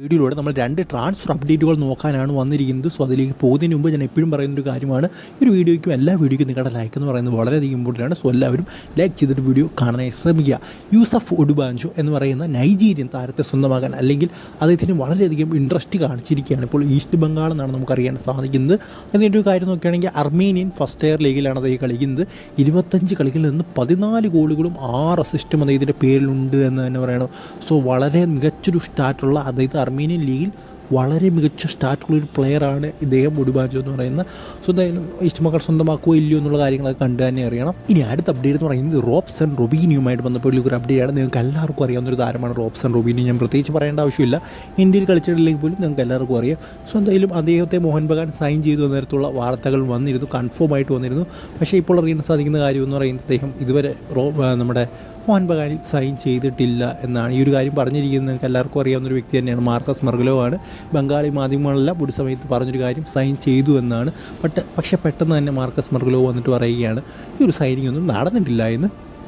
വീഡിയോയിലൂടെ നമ്മൾ രണ്ട് ട്രാൻസ്ഫർ അപ്ഡേറ്റുകൾ നോക്കാനാണ് വന്നിരിക്കുന്നത്. സോ അതിലേക്ക് പോകുന്നതിന് മുമ്പ് ഞാൻ എപ്പോഴും പറയുന്ന ഒരു കാര്യമാണ് ഒരു വീഡിയോയ്ക്കും എല്ലാ വീഡിയോയ്ക്കും നിങ്ങളുടെ ലൈക്ക് എന്ന് പറയുന്നത് വളരെയധികം ഇമ്പോർട്ടന്റ് ആണ്. സോ എല്ലാവരും ലൈക്ക് ചെയ്തിട്ട് വീഡിയോ കാണാനായി ശ്രമിക്കുക. യൂസഫ് ഒഡുബാൻജോ എന്ന് പറയുന്ന നൈജീരിയൻ താരത്തെ സ്വന്തമാക്കാൻ അല്ലെങ്കിൽ അദ്ദേഹത്തിന് വളരെയധികം ഇൻട്രസ്റ്റ് കാണിച്ചിരിക്കുകയാണ്. ഇപ്പോൾ ഈസ്റ്റ് ബംഗാൾ എന്നാണ് നമുക്കറിയാൻ സാധിക്കുന്നത്. അതിന്റെ ഒരു കാര്യം നോക്കുകയാണെങ്കിൽ അർമേനിയൻ ഫസ്റ്റ് ഇയർ ലീഗിലാണ് അദ്ദേഹം കളിക്കുന്നത്. ഇരുപത്തഞ്ച് കളികളിൽ നിന്ന് പതിനാല് ഗോളുകളും ആറ് അസിസ്റ്റും അദ്ദേഹത്തിന്റെ പേരിലുണ്ട് എന്ന് തന്നെ പറയണം. സോ വളരെ മികച്ചൊരു സ്റ്റാറ്റുള്ള അതായത് അർമേനിയൻ ലീഗിൽ വളരെ മികച്ച സ്റ്റാറ്റുള്ള ഒരു പ്ലെയറാണ് ഇദ്ദേഹം ഒടുബാജോ എന്ന് പറയുന്നത് സോ എന്തായാലും ബംഗാൾ സ്വന്തമാക്കുമോ ഇല്ലയോ എന്നുള്ള കാര്യങ്ങളൊക്കെ കണ്ടു തന്നെ അറിയണം. ഇനി അടുത്ത അപ്ഡേറ്റ് എന്ന് പറയുന്നത് റോബ്സൺ റൊബീനിയുമായിട്ട് ബന്ധപ്പെട്ടുള്ള ഒരു അപ്ഡേറ്റ് ആണ്. നിങ്ങൾക്ക് എല്ലാവർക്കും അറിയാവുന്ന ഒരു താരമാണ് റോബ്സൺ റൊബീനി. ഞാൻ പ്രത്യേകിച്ച് പറയേണ്ട ആവശ്യമില്ല. ഇന്ത്യയിൽ കളിച്ചിട്ടില്ലെങ്കിൽ പോലും നിങ്ങൾക്ക് എല്ലാവർക്കും അറിയാം. സോ എന്തായാലും അദ്ദേഹത്തെ മോഹൻ ബഗാൻ സൈൻ ചെയ്തു നേരത്തുള്ള വാർത്തകൾ വന്നിരുന്നു കൺഫേം ആയിട്ട് വന്നിരുന്നു. പക്ഷേ ഇപ്പോൾ അറിയാൻ സാധിക്കുന്ന കാര്യം എന്ന് പറയുന്നത് അദ്ദേഹം ഇതുവരെ റോ നമ്മുടെ മോഹൻ ബഗാനിൽ സൈൻ ചെയ്തിട്ടില്ല എന്നാണ്. ഈ ഒരു കാര്യം പറഞ്ഞിരിക്കുന്നത് നിങ്ങൾക്ക് എല്ലാവർക്കും അറിയാവുന്ന ഒരു വ്യക്തി തന്നെയാണ് മാർക്കസ് മർഗലോ ആണ് ബംഗാളി മാധ്യമങ്ങളെല്ലാം ഒരു സമയത്ത് പറഞ്ഞൊരു കാര്യം സൈൻ ചെയ്തു എന്നാണ്. ബട്ട് പക്ഷേ പെട്ടെന്ന് തന്നെ മാർക്കസ് മർഗലോ വന്നിട്ട് പറയുകയാണ് ഈ ഒരു സൈനിങ് ഒന്നും നടന്നിട്ടില്ല എന്ന്.